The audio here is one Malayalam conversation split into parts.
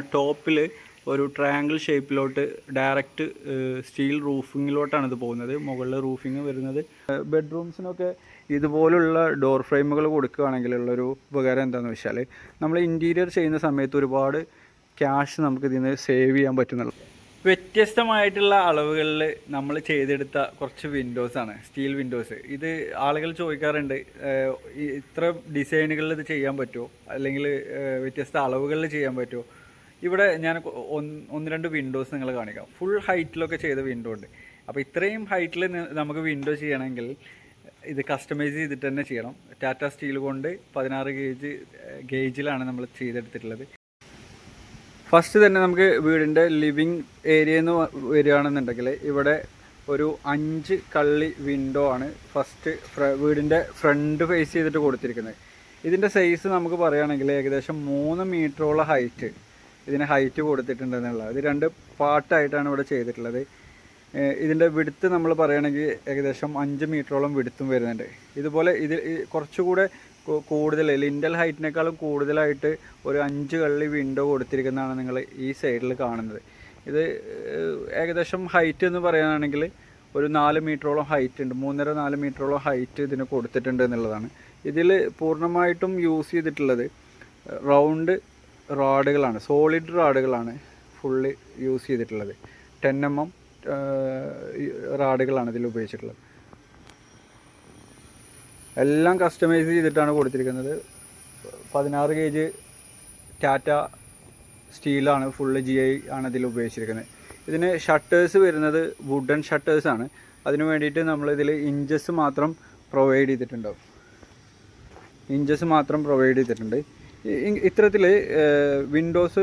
ടോപ്പിൽ ഒരു ട്രയാങ്കിൾ ഷേപ്പിലോട്ട് ഡയറക്റ്റ് സ്റ്റീൽ റൂഫിങ്ങിലോട്ടാണ് ഇത് പോകുന്നത്. മുകളിൽ റൂഫിങ് വരുന്നത്. ബെഡ്റൂംസിനൊക്കെ ഇതുപോലുള്ള ഡോർ ഫ്രെയിമുകൾ കൊടുക്കുകയാണെങ്കിലുള്ളൊരു ഉപകാരം എന്താണെന്ന് വെച്ചാൽ നമ്മൾ ഇന്റീരിയർ ചെയ്യുന്ന സമയത്ത് ഒരുപാട് ക്യാഷ് നമുക്ക് ഇതിൽ സേവ് ചെയ്യാൻ പറ്റുന്നുള്ളൂ. വ്യത്യസ്തമായിട്ടുള്ള അളവുകളിൽ നമ്മൾ ചെയ്തെടുത്ത കുറച്ച് വിൻഡോസാണ് സ്റ്റീൽ വിൻഡോസ് ഇത് ആളുകൾ ചോദിക്കാറുണ്ട് ഇത്ര ഡിസൈനുകളിൽ ഇത് ചെയ്യാൻ പറ്റുമോ? അല്ലെങ്കിൽ വ്യത്യസ്ത അളവുകളിൽ ചെയ്യാൻ പറ്റുമോ? ഇവിടെ ഞാൻ ഒന്ന് രണ്ട് വിൻഡോസ് നിങ്ങൾ കാണിക്കാം. ഫുൾ ഹൈറ്റിലൊക്കെ ചെയ്ത വിൻഡോ ഉണ്ട്. അപ്പോൾ ഇത്രയും ഹൈറ്റിൽ നമുക്ക് വിൻഡോ ചെയ്യണമെങ്കിൽ ഇത് കസ്റ്റമൈസ് ചെയ്തിട്ട് തന്നെ ചെയ്യണം. ടാറ്റ സ്റ്റീൽ കൊണ്ട് പതിനാറ് ഗേജ് ഗേജിലാണ് നമ്മൾ ചെയ്തെടുത്തിട്ടുള്ളത്. ഫസ്റ്റ് തന്നെ നമുക്ക് വീടിന്റെ ലിവിങ് ഏരിയ എന്ന് വരികയാണെന്നുണ്ടെങ്കിൽ ഇവിടെ ഒരു അഞ്ച് കള്ളി വിൻഡോ ആണ് ഫസ്റ്റ് വീടിന്റെ ഫ്രണ്ട് ഫേസ് ചെയ്തിട്ട് കൊടുത്തിരിക്കുന്നത്. ഇതിന്റെ സൈസ് നമുക്ക് പറയുകയാണെങ്കിൽ ഏകദേശം മൂന്ന് മീറ്ററോളം ഹൈറ്റ് ഇതിന് ഹൈറ്റ് കൊടുത്തിട്ടുണ്ടെന്നുള്ളത് ഇത് രണ്ട് പാർട്ടായിട്ടാണ് ഇവിടെ ചെയ്തിട്ടുള്ളത്. ഇതിന്റെ വിടുത്ത് നമ്മൾ പറയുകയാണെങ്കിൽ ഏകദേശം അഞ്ച് മീറ്ററോളം വിടുത്തും വരുന്നുണ്ട്. ഇതുപോലെ ഇത് ഈ കുറച്ചുകൂടെ കൂടുതൽ ലിൻഡൽ ഹൈറ്റിനേക്കാളും കൂടുതലായിട്ട് ഒരു അഞ്ച് കള്ളി വിൻഡോ കൊടുത്തിരിക്കുന്നതാണ് നിങ്ങൾ ഈ സൈഡിൽ കാണുന്നത്. ഇത് ഏകദേശം ഹൈറ്റ് എന്ന് പറയുകയാണെങ്കിൽ ഒരു നാല് മീറ്ററോളം ഹൈറ്റ് ഉണ്ട്. മൂന്നര നാല് മീറ്ററോളം ഹൈറ്റ് ഇതിന് കൊടുത്തിട്ടുണ്ട് എന്നുള്ളതാണ്. ഇതിൽ പൂർണമായിട്ടും യൂസ് ചെയ്തിട്ടുള്ളത് റൗണ്ട് റാഡുകളാണ് സോളിഡ് റാഡുകളാണ് ഫുള്ള് യൂസ് ചെയ്തിട്ടുള്ളത്. ടെൻ എം എം റാഡുകളാണ് ഇതിൽ ഉപയോഗിച്ചിട്ടുള്ളത്. എല്ലാം കസ്റ്റമൈസ് ചെയ്തിട്ടാണ് കൊടുത്തിരിക്കുന്നത്. പതിനാറ് കെ ജി ടാറ്റ സ്റ്റീലാണ് ഫുള്ള് ജി ഐ ആണ് ഇതിൽ ഉപയോഗിച്ചിരിക്കുന്നത്. ഇതിന് ഷട്ടേഴ്സ് വരുന്നത് വുഡൻ ഷട്ടേഴ്സാണ് അതിന് വേണ്ടിയിട്ട് നമ്മളിതിൽ ഇഞ്ചസ് മാത്രം പ്രൊവൈഡ് ചെയ്തിട്ടുണ്ടാവും. ഇഞ്ചസ് മാത്രം പ്രൊവൈഡ് ചെയ്തിട്ടുണ്ട്. ഇത്തരത്തിൽ വിൻഡോസ്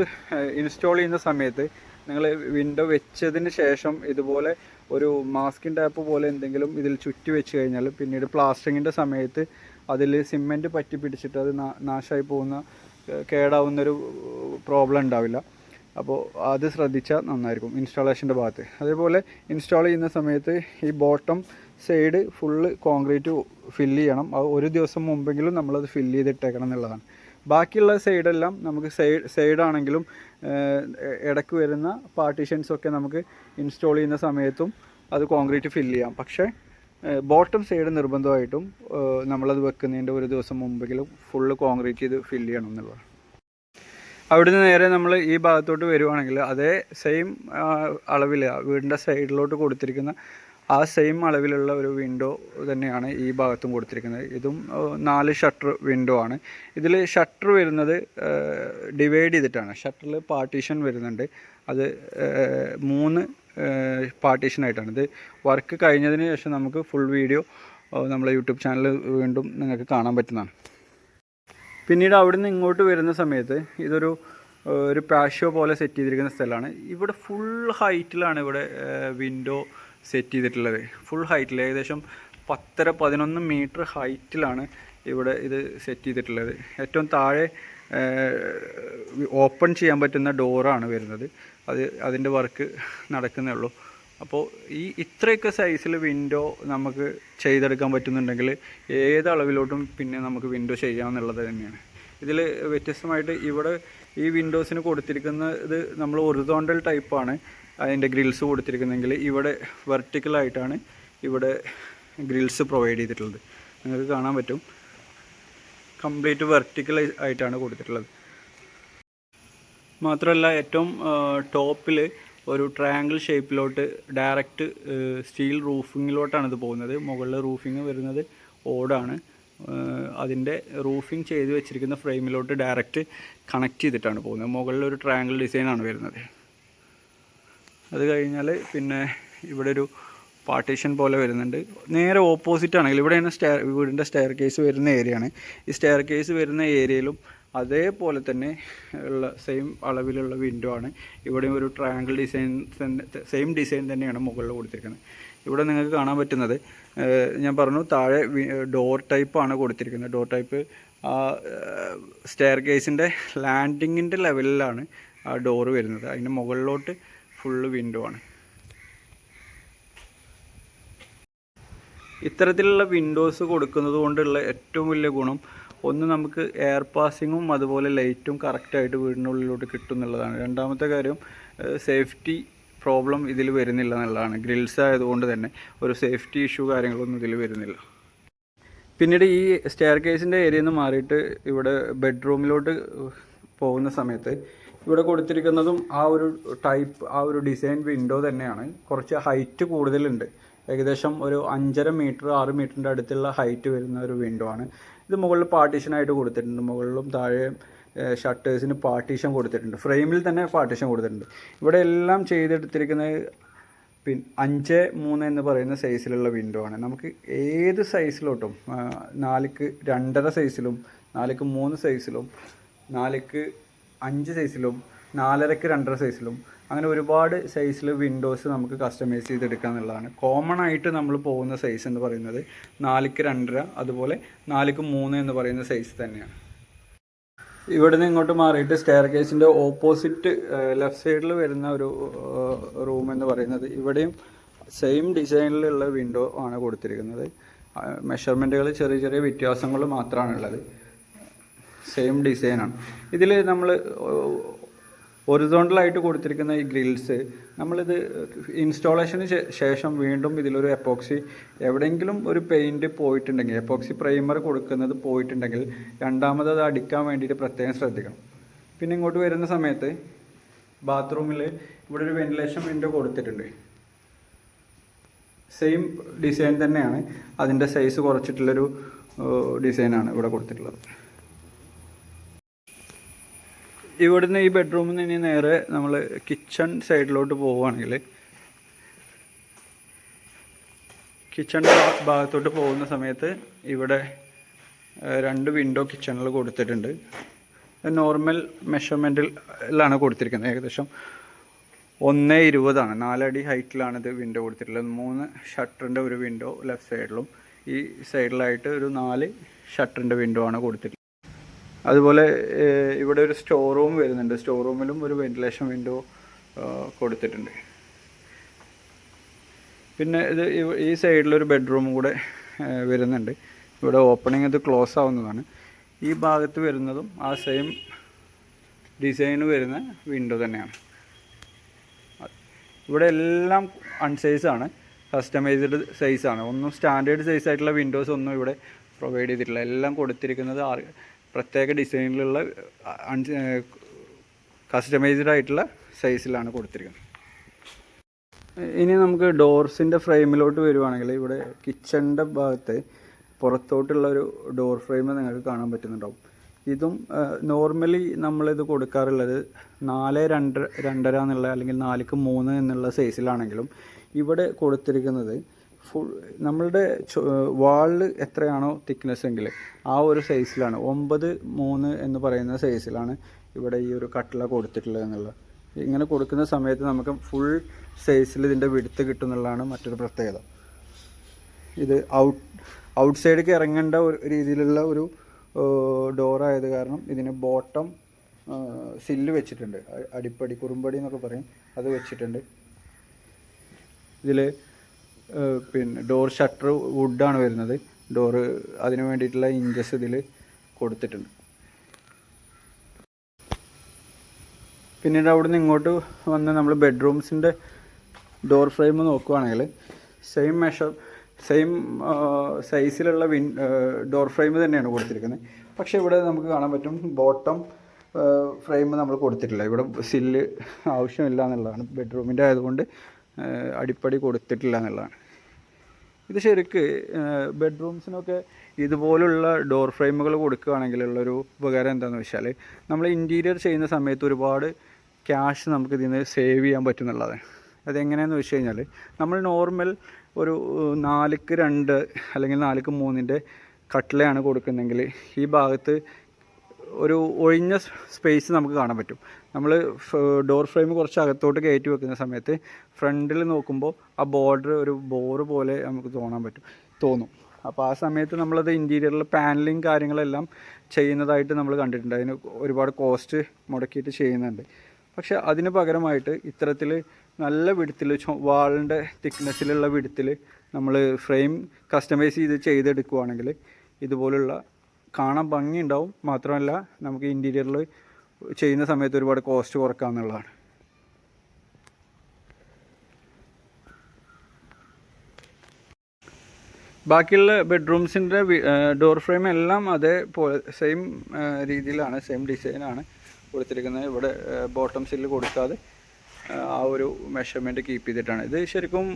ഇൻസ്റ്റാൾ ചെയ്യുന്ന സമയത്ത് നിങ്ങൾ വിൻഡോ വെച്ചതിന് ശേഷം ഇതുപോലെ ഒരു മാസ്കിൻ ടാപ്പ് പോലെ എന്തെങ്കിലും ഇതിൽ ചുറ്റി വെച്ച് കഴിഞ്ഞാൽ പിന്നീട് പ്ലാസ്റ്ററിങ്ങിന്റെ സമയത്ത് അതിൽ സിമെന്റ് പറ്റി പിടിച്ചിട്ട് അത് നാശമായി പോകുന്ന കേടാവുന്നൊരു പ്രോബ്ലം ഉണ്ടാവില്ല. അപ്പോൾ അത് ശ്രദ്ധിച്ചാൽ നന്നായിരിക്കും ഇൻസ്റ്റാളേഷന്റെ ഭാഗത്ത്. അതേപോലെ ഇൻസ്റ്റാൾ ചെയ്യുന്ന സമയത്ത് ഈ bottom side full concrete fill ചെയ്യണം. അത് ഒരു ദിവസം മുമ്പെങ്കിലും നമ്മളത് ഫില്ല് ചെയ്തിട്ടേക്കണം എന്നുള്ളതാണ്. ബാക്കിയുള്ള സൈഡെല്ലാം നമുക്ക് സൈഡ് സൈഡാണെങ്കിലും ഇടയ്ക്ക് വരുന്ന പാർട്ടീഷൻസൊക്കെ നമുക്ക് ഇൻസ്റ്റാൾ ചെയ്യുന്ന സമയത്തും അത് കോൺക്രീറ്റ് ഫില്ല് ചെയ്യാം. പക്ഷേ ബോട്ടം സൈഡ് നിർബന്ധമായിട്ടും നമ്മളത് വെക്കുന്നതിന്റെ ഒരു ദിവസം മുമ്പെങ്കിലും ഫുള്ള് കോൺക്രീറ്റ് ചെയ്ത് ഫില്ല് ചെയ്യണം എന്നുള്ളതാണ്. അവിടുന്ന് നേരെ നമ്മൾ ഈ ഭാഗത്തോട്ട് വരുവാണെങ്കിൽ അതേ സെയിം അളവിൽ വീടിന്റെ സൈഡിലോട്ട് കൊടുത്തിരിക്കുന്ന ആ സെയിം അളവിലുള്ള ഒരു വിൻഡോ തന്നെയാണ് ഈ ഭാഗത്തും കൊടുത്തിരിക്കുന്നത്. ഇതും നാല് ഷട്ടർ വിൻഡോ ആണ്. ഇതിൽ ഷട്ടർ വരുന്നത് ഡിവൈഡ് ചെയ്തിട്ടാണ്. ഷട്ടറിൽ പാർട്ടീഷൻ വരുന്നുണ്ട്. അത് മൂന്ന് പാർട്ടീഷൻ ആയിട്ടാണ്. ഇത് വർക്ക് കഴിഞ്ഞതിന് ശേഷം നമുക്ക് ഫുൾ വീഡിയോ നമ്മളെ യൂട്യൂബ് ചാനൽ വീണ്ടും നിങ്ങൾക്ക് കാണാൻ പറ്റുന്നതാണ്. പിന്നീട് അവിടെ നിന്ന് ഇങ്ങോട്ട് വരുന്ന സമയത്ത് ഇതൊരു ഒരു പാഷ്യോ പോലെ സെറ്റ് ചെയ്തിരിക്കുന്ന സ്ഥലമാണ്. ഇവിടെ ഫുൾ ഹൈറ്റിലാണ് ഇവിടെ വിൻഡോ സെറ്റ് ചെയ്തിട്ടുള്ളത്. ഫുൾ ഹൈറ്റിൽ ഏകദേശം പത്തര പതിനൊന്ന് മീറ്റർ ഹൈറ്റിലാണ് ഇവിടെ ഇത് സെറ്റ് ചെയ്തിട്ടുള്ളത്. ഏറ്റവും താഴെ ഓപ്പൺ ചെയ്യാൻ പറ്റുന്ന ഡോറാണ് വരുന്നത്. അത് അതിന്റെ വർക്ക് നടക്കുന്നേ ഉള്ളൂ. അപ്പോൾ ഈ ഇത്രയൊക്കെ സൈസിൽ വിൻഡോ നമുക്ക് ചെയ്തെടുക്കാൻ പറ്റുന്നുണ്ടെങ്കിൽ ഏത് അളവിലോട്ടും പിന്നെ നമുക്ക് വിൻഡോ ചെയ്യാമെന്നുള്ളത് തന്നെയാണ്. ഇതിൽ വ്യത്യസ്തമായിട്ട് ഇവിടെ ഈ വിൻഡോസിന് കൊടുത്തിരിക്കുന്നത് നമ്മൾ ഒറിസോണ്ടൽ ടൈപ്പാണ് അതിന്റെ ഗ്രിൽസ് കൊടുത്തിരിക്കുന്നെങ്കിൽ ഇവിടെ വെർട്ടിക്കലായിട്ടാണ് ഇവിടെ ഗ്രിൽസ് പ്രൊവൈഡ് ചെയ്തിട്ടുള്ളത്. നിങ്ങൾക്ക് കാണാൻ പറ്റും. കംപ്ലീറ്റ് വെർട്ടിക്കൽ ആയിട്ടാണ് കൊടുത്തിട്ടുള്ളത്. മാത്രമല്ല ഏറ്റവും ടോപ്പിൽ ഒരു ട്രയാങ്കിൾ ഷേപ്പിലോട്ട് ഡയറക്റ്റ് സ്റ്റീൽ റൂഫിങ്ങിലോട്ടാണ് ഇത് പോകുന്നത്. മുകളിൽ റൂഫിങ് വരുന്നത് ഓടാണ്. അതിന്റെ റൂഫിങ് ചെയ്ത് വെച്ചിരിക്കുന്ന ഫ്രെയിമിലോട്ട് ഡയറക്റ്റ് കണക്ട് ചെയ്തിട്ടാണ് പോകുന്നത്. മുകളിൽ ഒരു ട്രയാങ്കിൾ ഡിസൈനാണ് വരുന്നത്. അത് കഴിഞ്ഞാൽ പിന്നെ ഇവിടെ ഒരു പാർട്ടീഷൻ പോലെ വരുന്നുണ്ട്. നേരെ ഓപ്പോസിറ്റ് ആണെങ്കിൽ ഇവിടെയാണ് സ്റ്റെയർ വീടിന്റെ സ്റ്റെയർ കേസ് വരുന്ന ഏരിയയാണ് ഈ സ്റ്റെയർ കേസ് വരുന്ന ഏരിയയിലും അതേപോലെ തന്നെ ഉള്ള സെയിം അളവിലുള്ള വിൻഡോ ആണ്. ഇവിടെയും ഒരു ട്രയാങ്കിൾ ഡിസൈൻ സെയിം ഡിസൈൻ തന്നെയാണ് മുകളിൽ കൊടുത്തിരിക്കുന്നത്. ഇവിടെ നിങ്ങൾക്ക് കാണാൻ പറ്റുന്നത് ഞാൻ പറഞ്ഞു താഴെ ഡോർ ടൈപ്പാണ് കൊടുത്തിരിക്കുന്നത്. ഡോർ ടൈപ്പ് ആ സ്റ്റെയർ കേസിന്റെ ലാൻഡിങ്ങിന്റെ ലെവലിലാണ് ആ ഡോറ് വരുന്നത്. അതിന്റെ മുകളിലോട്ട് ഫുള്ള് വിൻഡോ ആണ്. ഇത്തരത്തിലുള്ള വിൻഡോസ് കൊടുക്കുന്നത് കൊണ്ടുള്ള ഏറ്റവും വലിയ ഗുണം ഒന്ന് നമുക്ക് എയർ പാസിങ്ങും അതുപോലെ ലൈറ്റും കറക്റ്റായിട്ട് വീടിനുള്ളിലോട്ട് കിട്ടും എന്നുള്ളതാണ്. രണ്ടാമത്തെ കാര്യം സേഫ്റ്റി പ്രോബ്ലം ഇതിൽ വരുന്നില്ല എന്നുള്ളതാണ്. ഗ്രിൽസ് ആയതുകൊണ്ട് തന്നെ ഒരു സേഫ്റ്റി ഇഷ്യൂ കാര്യങ്ങളൊന്നും ഇതിൽ വരുന്നില്ല. പിന്നീട് ഈ സ്റ്റെയർ കേസിന്റെ ഏരിയയിൽ നിന്ന് മാറിയിട്ട് ഇവിടെ ബെഡ്റൂമിലോട്ട് പോകുന്ന സമയത്ത് ഇവിടെ കൊടുത്തിരിക്കുന്നതും ആ ഒരു ടൈപ്പ് ആ ഒരു ഡിസൈൻ വിൻഡോ തന്നെയാണ്. കുറച്ച് ഹൈറ്റ് കൂടുതലുണ്ട്. ഏകദേശം ഒരു അഞ്ചര മീറ്റർ ആറ് മീറ്ററിന്റെ അടുത്തുള്ള ഹൈറ്റ് വരുന്ന ഒരു വിൻഡോ ആണ്. ഇത് മുകളിൽ പാർട്ടീഷനായിട്ട് കൊടുത്തിട്ടുണ്ട്. മുകളിലും താഴെയും ഷട്ടേഴ്സിന് പാർട്ടീഷൻ കൊടുത്തിട്ടുണ്ട്. ഫ്രെയിമിൽ തന്നെ പാർട്ടീഷൻ കൊടുത്തിട്ടുണ്ട്. ഇവിടെ എല്ലാം ചെയ്തെടുത്തിരിക്കുന്നത് പിൻ അഞ്ച് മൂന്ന് എന്ന് പറയുന്ന സൈസിലുള്ള വിൻഡോ ആണ്. നമുക്ക് ഏത് സൈസിലോട്ടും നാലിക്ക് രണ്ടര സൈസിലും നാലിക്ക് മൂന്ന് സൈസിലും നാലിക്ക് അഞ്ച് സൈസിലും നാലരക്ക് രണ്ടര സൈസിലും അങ്ങനെ ഒരുപാട് സൈസിൽ വിൻഡോസ് നമുക്ക് കസ്റ്റമൈസ് ചെയ്തെടുക്കുക എന്നുള്ളതാണ്. കോമൺ ആയിട്ട് നമ്മൾ പോകുന്ന സൈസ് എന്ന് പറയുന്നത് നാലിക്ക് രണ്ടര അതുപോലെ നാലിക്ക് മൂന്ന് എന്ന് പറയുന്ന സൈസ് തന്നെയാണ്. ഇവിടുന്ന് ഇങ്ങോട്ട് മാറിയിട്ട് സ്റ്റെയർ കേസിന്റെ ഓപ്പോസിറ്റ് ലെഫ്റ്റ് സൈഡിൽ വരുന്ന ഒരു റൂം എന്ന് പറയുന്നത് ഇവിടെയും സെയിം ഡിസൈനിലുള്ള വിൻഡോ ആണ് കൊടുത്തിരിക്കുന്നത്. മെഷർമെന്റുകൾ ചെറിയ ചെറിയ വ്യത്യാസങ്ങൾ മാത്രമാണ് ഉള്ളത് സെയിം ഡിസൈനാണ് ഇതിൽ നമ്മൾ ഒറിസോണ്ടലായിട്ട് കൊടുത്തിരിക്കുന്ന ഈ ഗ്രിൽസ് നമ്മളിത് ഇൻസ്റ്റാളേഷന് ശേഷം വീണ്ടും ഇതിലൊരു എപ്പോക്സി എവിടെയെങ്കിലും ഒരു പെയിന്റ് പോയിട്ടുണ്ടെങ്കിൽ എപ്പോക്സി പ്രൈമർ കൊടുക്കുന്നത് പോയിട്ടുണ്ടെങ്കിൽ രണ്ടാമത് അത് അടിക്കാൻ വേണ്ടിയിട്ട് പ്രത്യേകം ശ്രദ്ധിക്കണം. പിന്നെ ഇങ്ങോട്ട് വരുന്ന സമയത്ത് ബാത്റൂമിൽ ഇവിടെ ഒരു വെന്റിലേഷൻ വിൻഡോ കൊടുത്തിട്ടുണ്ട്. സെയിം ഡിസൈൻ തന്നെയാണ്. അതിന്റെ സൈസ് കുറച്ചിട്ടുള്ളൊരു ഡിസൈനാണ് ഇവിടെ കൊടുത്തിട്ടുള്ളത്. ഇവിടുന്ന് ഈ ബെഡ്റൂമിൽ നിന്ന് ഇനി നേരെ നമ്മൾ കിച്ചൺ സൈഡിലോട്ട് പോവുകയാണെങ്കിൽ കിച്ചണിന്റെ ഭാഗത്തോട്ട് പോകുന്ന സമയത്ത് ഇവിടെ രണ്ട് വിൻഡോ കിച്ചണിൽ കൊടുത്തിട്ടുണ്ട്. നോർമൽ മെഷർമെന്റിലാണ് കൊടുത്തിരിക്കുന്നത് ഏകദേശം ഒന്ന് ഇരുപതാണ്. നാലടി ഹൈറ്റിലാണ് ഇത് വിൻഡോ കൊടുത്തിട്ടുള്ളത്. മൂന്ന് ഷട്ടറിന്റെ ഒരു വിൻഡോ ലെഫ്റ്റ് സൈഡിലും ഈ സൈഡിലായിട്ട് ഒരു നാല് ഷട്ടറിന്റെ വിൻഡോ ആണ് കൊടുത്തിട്ടുള്ളത് അതുപോലെ ഇവിടെ ഒരു സ്റ്റോർ റൂം വരുന്നുണ്ട്. സ്റ്റോർ റൂമിലും ഒരു വെന്റിലേഷൻ വിൻഡോ കൊടുത്തിട്ടുണ്ട്. പിന്നെ ഇത് ഈ സൈഡിലൊരു ബെഡ്റൂമും കൂടെ വരുന്നുണ്ട്. ഇവിടെ ഓപ്പണിംഗ് ഇത് ക്ലോസ് ആവുന്നതാണ്. ഈ ഭാഗത്ത് വരുന്നതും ആ സെയിം ഡിസൈൻ വരുന്ന വിൻഡോ തന്നെയാണ്. ഇവിടെ എല്ലാം അൺസൈസാണ് കസ്റ്റമൈസ്ഡ് സൈസാണ് ഒന്നും സ്റ്റാൻഡേർഡ് സൈസ് ആയിട്ടുള്ള വിൻഡോസ് ഒന്നും ഇവിടെ പ്രൊവൈഡ് ചെയ്തിട്ടില്ല. എല്ലാം കൊടുത്തിരിക്കുന്നത് ആർ- പ്രത്യേക ഡിസൈനിലുള്ള കസ്റ്റമൈസ്ഡ് ആയിട്ടുള്ള സൈസിലാണ് കൊടുത്തിരിക്കുന്നത്. ഇനി നമുക്ക് ഡോർസിന്റെ ഫ്രെയിമിലോട്ട് വരുവാണെങ്കിൽ ഇവിടെ കിച്ചണിന്റെ ഭാഗത്ത് പുറത്തോട്ടുള്ള ഒരു ഡോർ ഫ്രെയിം നിങ്ങൾക്ക് കാണാൻ പറ്റുന്നുണ്ടാവും. ഇതും നോർമലി നമ്മളിത് കൊടുക്കാറുള്ളത് നാല് രണ്ട് രണ്ടര എന്നുള്ള അല്ലെങ്കിൽ നാലിക്ക് മൂന്ന് എന്നുള്ള സൈസിലാണെങ്കിലും ഇവിടെ കൊടുത്തിരിക്കുന്നത് ഫുൾ നമ്മളുടെ വാളിൽ എത്രയാണോ തിക്നെസ് എങ്കിൽ ആ ഒരു സൈസിലാണ് ഒമ്പത് മൂന്ന് എന്ന് പറയുന്ന സൈസിലാണ് ഇവിടെ ഈ ഒരു കട്ടില കൊടുത്തിട്ടുള്ളത് എന്നുള്ളത്. ഇങ്ങനെ കൊടുക്കുന്ന സമയത്ത് നമുക്ക് ഫുൾ സൈസിൽ ഇതിന്റെ വിടുത്ത് കിട്ടുന്നുള്ളതാണ് മറ്റൊരു പ്രത്യേകത. ഇത് ഔട്ട് ഔട്ട് സൈഡിലേക്ക് ഇറങ്ങേണ്ട ഒരു രീതിയിലുള്ള ഒരു ഡോറായത് കാരണം ഇതിന് ബോട്ടം സില്ല് വെച്ചിട്ടുണ്ട്. അടിപ്പടി കുറുമ്പടി എന്നൊക്കെ പറയും. അത് വെച്ചിട്ടുണ്ട്. ഇതിൽ പിന്നെ ഡോർ ഷട്ടർ വുഡാണ് വരുന്നത്. ഡോറ് അതിന് വേണ്ടിയിട്ടുള്ള ഇഞ്ചസ് ഇതിൽ കൊടുത്തിട്ടുണ്ട്. പിന്നീട് അവിടുന്ന് ഇങ്ങോട്ട് വന്ന് നമ്മൾ ബെഡ്റൂംസിന്റെ ഡോർ ഫ്രെയിം നോക്കുവാണെങ്കിൽ സെയിം മെഷർ സെയിം സൈസിലുള്ള വിൻ ഡോർ ഫ്രെയിം തന്നെയാണ് കൊടുത്തിരിക്കുന്നത്. പക്ഷേ ഇവിടെ നമുക്ക് കാണാൻ പറ്റും ബോട്ടം ഫ്രെയിം നമ്മൾ കൊടുത്തിട്ടില്ല. ഇവിടെ സില്ല് ആവശ്യമില്ല എന്നുള്ളതാണ് ബെഡ്റൂമിന്റെ ആയതുകൊണ്ട് അടിപ്പടി കൊടുത്തിട്ടില്ല എന്നുള്ളതാണ്. ഇത് ശരിക്ക് ബെഡ്റൂംസിനൊക്കെ ഇതുപോലുള്ള ഡോർ ഫ്രെയിമുകൾ കൊടുക്കുകയാണെങ്കിലുള്ളൊരു ഉപകാരം എന്താണെന്ന് വെച്ചാൽ നമ്മൾ ഇന്റീരിയർ ചെയ്യുന്ന സമയത്ത് ഒരുപാട് ക്യാഷ് നമുക്ക് ഇതിൽ നിന്ന് സേവ് ചെയ്യാൻ പറ്റുന്നുള്ളതാണ്. അതെങ്ങനെയാണെന്ന് വെച്ച് കഴിഞ്ഞാൽ നമ്മൾ നോർമൽ ഒരു നാലുക്ക് രണ്ട് അല്ലെങ്കിൽ നാലുക്ക് മൂന്നിന്റെ കട്ടിലയാണ് കൊടുക്കുന്നതെങ്കിൽ ഈ ഭാഗത്ത് ഒരു ഒഴിഞ്ഞ സ്പേസ് നമുക്ക് കാണാൻ പറ്റും. നമ്മൾ ഡോർ ഫ്രെയിം കുറച്ച് അകത്തോട്ട് കയറ്റി വെക്കുന്ന സമയത്ത് ഫ്രണ്ടിൽ നോക്കുമ്പോൾ ആ ബോർഡർ ഒരു ബോർ പോലെ നമുക്ക് തോന്നാൻ പറ്റും തോന്നും. അപ്പോൾ ആ സമയത്ത് നമ്മളത് ഇന്റീരിയറിൽ പാനലിങ് കാര്യങ്ങളെല്ലാം ചെയ്യുന്നതായിട്ട് നമ്മൾ കണ്ടിട്ടുണ്ട്. അതിന് ഒരുപാട് കോസ്റ്റ് മുടക്കിയിട്ട് ചെയ്യുന്നുണ്ട്. പക്ഷെ അതിന് പകരമായിട്ട് ഇത്തരത്തിൽ നല്ല വിടുത്തിൽ വാളിന്റെ തിക്നെസ്സിലുള്ള വിടുത്തിൽ നമ്മൾ ഫ്രെയിം കസ്റ്റമൈസ് ചെയ്ത് ചെയ്തെടുക്കുവാണെങ്കിൽ ഇതുപോലുള്ള കാണാൻ ഭംഗിയുണ്ടാവും. മാത്രമല്ല നമുക്ക് ഇന്റീരിയറിൽ ചെയ്യുന്ന സമയത്ത് ഒരുപാട് കോസ്റ്റ് കുറക്കാമെന്നുള്ളതാണ് ബാക്കിയുള്ള ബെഡ്റൂംസിന്റെ ഡോർ ഫ്രെയിം എല്ലാം അതേപോലെ സെയിം രീതിയിലാണ് സെയിം ഡിസൈനാണ് കൊടുത്തിരിക്കുന്നത്. ഇവിടെ ബോട്ടം സില്ല് കൊടുക്കാതെ ആ, ഒരു മെഷർമെന്റ് കീപ്പ് ചെയ്തിട്ടാണ്. ഇത് ശരിക്കും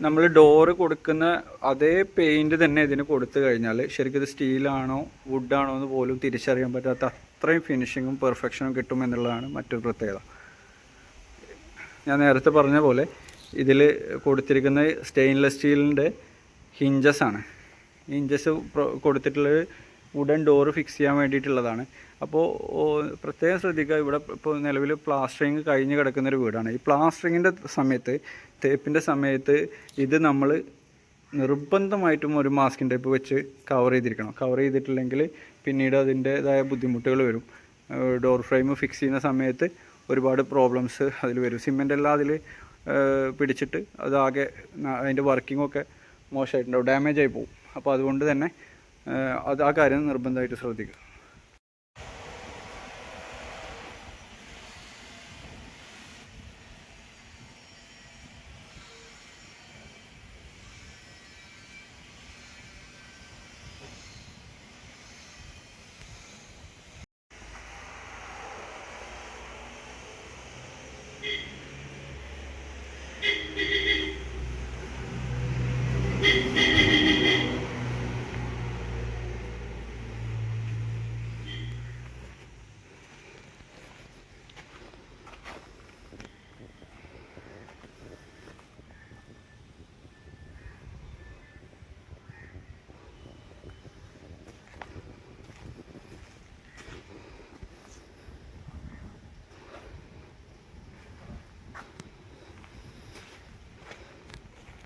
നമ്മൾ ഡോറ് കൊടുക്കുന്ന അതേ പെയിന്റ് തന്നെ ഇതിന് കൊടുത്തു കഴിഞ്ഞാൽ ശരിക്കും ഇത് സ്റ്റീലാണോ വുഡാണോ എന്ന് പോലും തിരിച്ചറിയാൻ പറ്റാത്ത അത്രയും ഫിനിഷിങ്ങും പെർഫെക്ഷനും കിട്ടും എന്നുള്ളതാണ് മറ്റൊരു പ്രത്യേകത. ഞാൻ നേരത്തെ പറഞ്ഞ പോലെ ഇതിൽ കൊടുത്തിരിക്കുന്ന സ്റ്റെയിൻലെസ് സ്റ്റീലിന്റെ ഹിഞ്ചസ് ആണ്. ഹിഞ്ചസ് കൊടുത്തിട്ടുള്ളത് വുഡൻ ഡോറ് ഫിക്സ് ചെയ്യാൻ വേണ്ടിയിട്ടുള്ളതാണ്. അപ്പോൾ പ്രത്യേകം ശ്രദ്ധിക്കുക. ഇവിടെ ഇപ്പോൾ നിലവിൽ പ്ലാസ്റ്ററിങ് കഴിഞ്ഞ് കിടക്കുന്നൊരു വീടാണ്. ഈ പ്ലാസ്റ്ററിങ്ങിന്റെ സമയത്ത് തേപ്പിന്റെ സമയത്ത് ഇത് നമ്മൾ നിർബന്ധമായിട്ടും ഒരു മാസ്കിൻ ടൈപ്പ് വെച്ച് കവർ ചെയ്തിരിക്കണം. കവർ ചെയ്തിട്ടില്ലെങ്കിൽ പിന്നീട് അതിന്റേതായ ബുദ്ധിമുട്ടുകൾ വരും. ഡോർ ഫ്രെയിം ഫിക്സ് ചെയ്യുന്ന സമയത്ത് ഒരുപാട് പ്രോബ്ലംസ് അതിൽ വരും. സിമെന്റ് എല്ലാം അതിൽ പിടിച്ചിട്ട് അതാകെ അതിന്റെ വർക്കിങ്ങൊക്കെ മോശമായിട്ടുണ്ടാവും ഡാമേജ് ആയി പോകും. അപ്പോൾ അതുകൊണ്ട് തന്നെ അത് ആ കാര്യം നിർബന്ധമായിട്ട് ശ്രദ്ധിക്കുക.